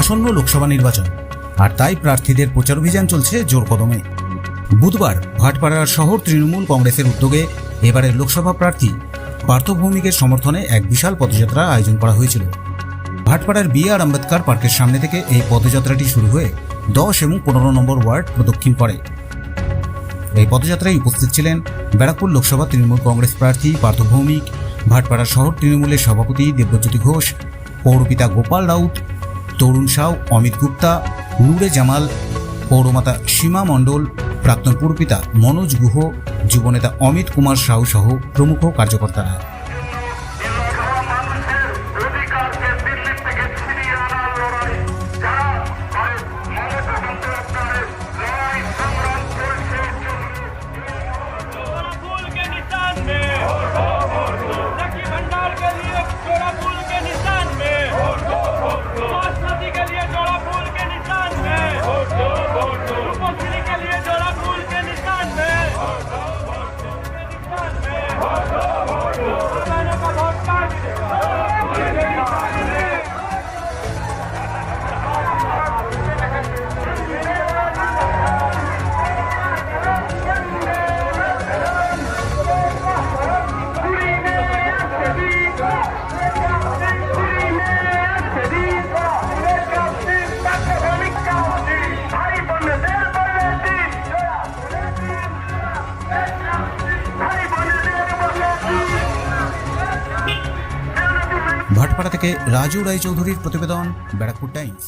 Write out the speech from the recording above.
আসন্ন লোকসভা নির্বাচন। আর তাই প্রার্থীদের প্রচার অভিযান চলছে জোর কদমে। বুধবার ভাটপাড়ার শহর তৃণমূল কংগ্রেসের উদ্যোগে এবারের লোকসভা প্রার্থী পার্থভৌমিকের সমর্থনে এক বিশাল পদযাত্রা আয়োজন করা হয়েছিল। ভাটপাড়ার বি আর আম্বেদকর পার্কের সামনে থেকে এই পদযাত্রাটি শুরু হয়ে দশ এবং পনেরো নম্বর ওয়ার্ড প্রদক্ষিণ করে। এই পদযাত্রায় উপস্থিত ছিলেন ব্যারাকপুর লোকসভা তৃণমূল কংগ্রেস প্রার্থী পার্থ ভৌমিক ভাটপাড়া শহর তৃণমূলের সভাপতি দেবজ্যোতি ঘোষ, পৌরপিতা গোপাল রাউত তরুণ সাউ, অমিত গুপ্তা, নূরে জামাল, পৌরমাতা সীমা মণ্ডল, প্রাক্তন পুরপিতা মনোজ গুহ, যুবনেতা অমিত কুমার সাউ সহ প্রমুখ কার্যকর্তারা। ভাটপাড়া থেকে রাজু রায়চৌধুরীর প্রতিবেদন ব্যারাকপুর টাইমস।